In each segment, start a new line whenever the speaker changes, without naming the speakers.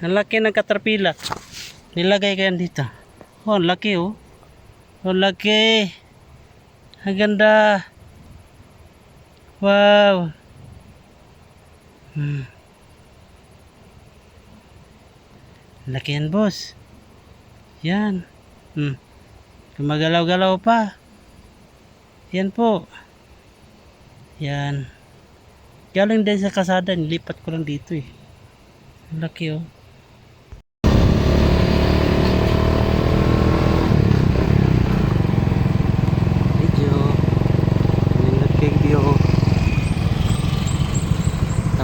Ang laki ng caterpillar. Nilagay ko dito. Oh, ang laki oh. Oh, laki. Ang ganda. Wow. Hmm. Laki yan, boss. Yan. Hmm. Gumagalaw-galaw pa. Yan po. Yan. Galing din sa kasada, nilipat ko lang dito eh. Laki oh.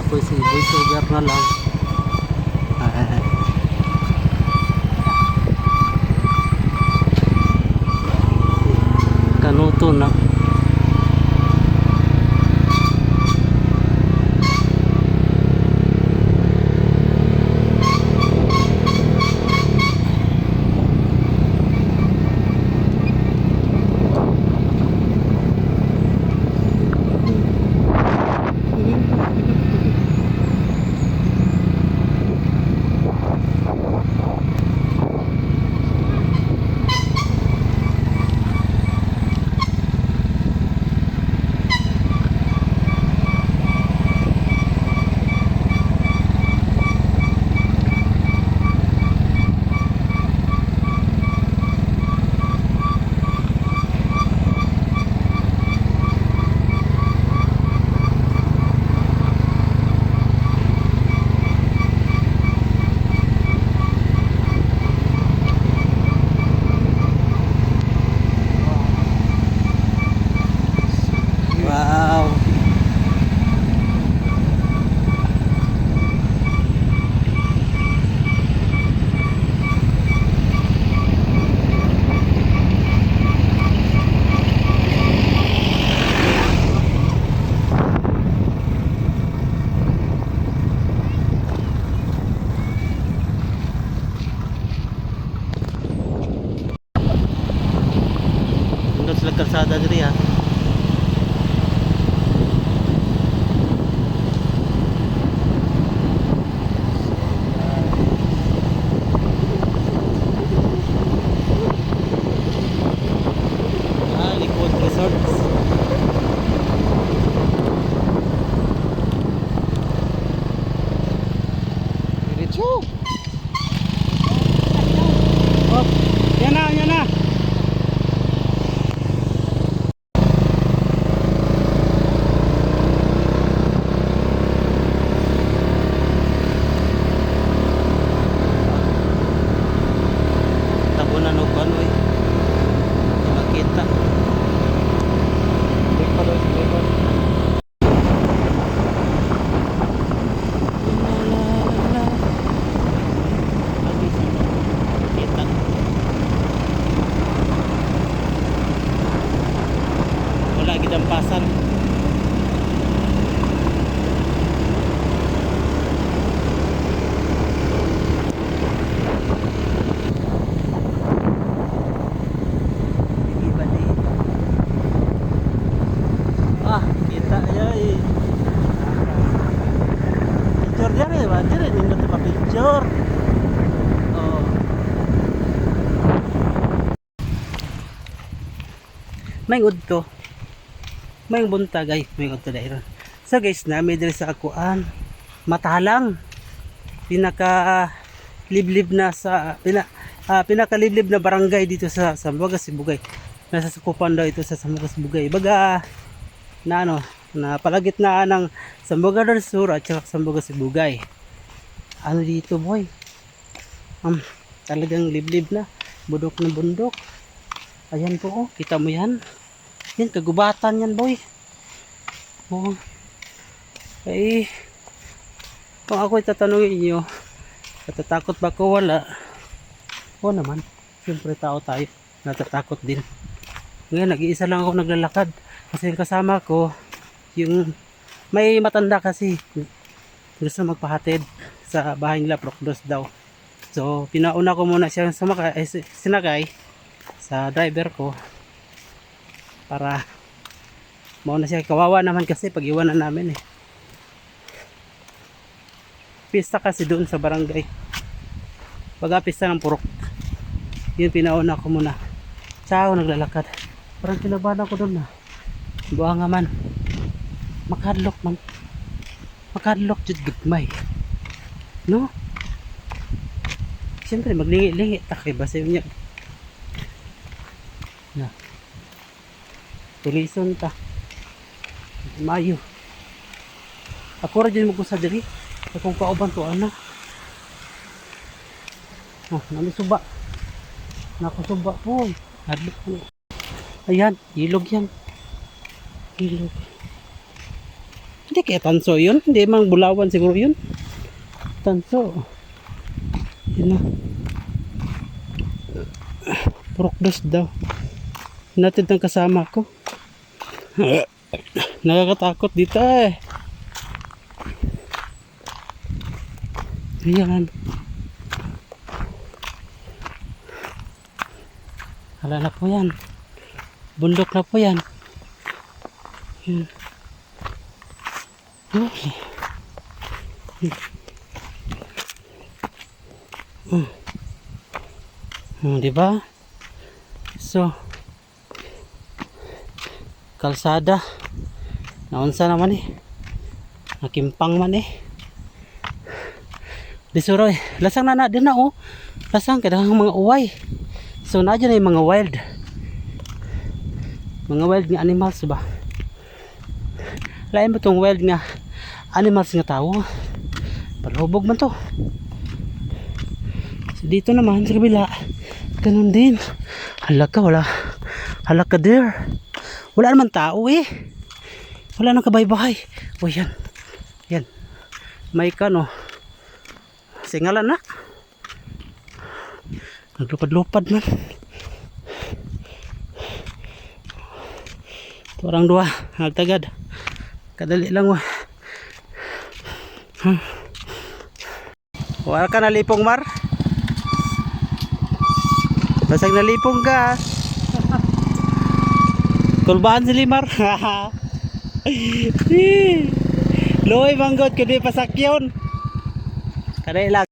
आपको ऐसे हो गया अपना लाभ कलों तो ना Ano sila kalsada diri ha? Ah, Likod Resorts. Diretso. Oh, yan na, yan na. Tabunan og ano eh. Di May udto. May buntag ay, may udto dahil. So guys, nami diri sa akuan. Matalang. Pinaka liblib na sa pina ah, pinakaliblib na barangay dito sa Sambuga Sibugay. Nasa sakupan daw ito sa Sambuga Sibugay. Baga na ano, na palagitnaan ng Sambuga del Sur at saka Sambuga Sibugay. Ano dito boy? Um, talagang liblib na. Bundok na bundok. Ayan po oh, kita mo yan. Yan, kagubatan yan boy. Oh. Eh, kung ako'y tatanungin nyo, natatakot ba ko? Wala. Oo naman. Siyempre tao tayo. Natatakot din. Ngayon, nag-iisa lang ako naglalakad. Kasi yung kasama ko, yung may matanda kasi gusto magpahatid sa bahay nila Procdos daw. So, pinauna ko muna siya sumakay, eh, si- sinakay sa driver ko para mauna siya. Kawawa naman kasi pag iwanan namin eh. Pista kasi doon sa barangay. pag-apista ng purok. Yun pinauna ko muna. Tsaka ako naglalakad. Parang kinabahan ako doon na. Buha nga man. Makadlok man. Makadlok jud gagmay. No? Siyempre maglingi-lingi takay ba sa niya. Tulison ta. Mayo. Ako ra dyan mo sa diri. Akong kauban to ana. Oh, nami suba. Naku suba po. Hadlok po. Ayan, ilog yan. Ilog. Hindi kaya tanso yun. Hindi mang bulawan siguro yun. Tanso. Yun na. Purokdos daw. Natid ng kasama ko. Nakakatakot dito eh. Ayan. Hala na po yan. Bundok na po yan. Yan. Okay. Hmm. Hmm, di ba? So, kalsada. Naunsa naman eh. Nakimpang man eh. Disuroy. Lasang na na din na oh. Lasang kada mga uway. So na dyan mga wild. Mga wild nga animals ba? Lain ba tong wild nga animals nga tao? Palubog man to. So dito naman sa kabila, ganun din. Halaka wala. Halaka there. Wala naman tao eh. Wala nang kabay-bahay. O yan. Yan. May kano. Singalan na. Naglupad-lupad man. Orang dua. Nagtagad. Kadali lang wa. Hmm. Wala ka nalipong mar? Basag nalipong ka. Tulbahan si Limar. Loy manggot kundi pasakyon. Lang.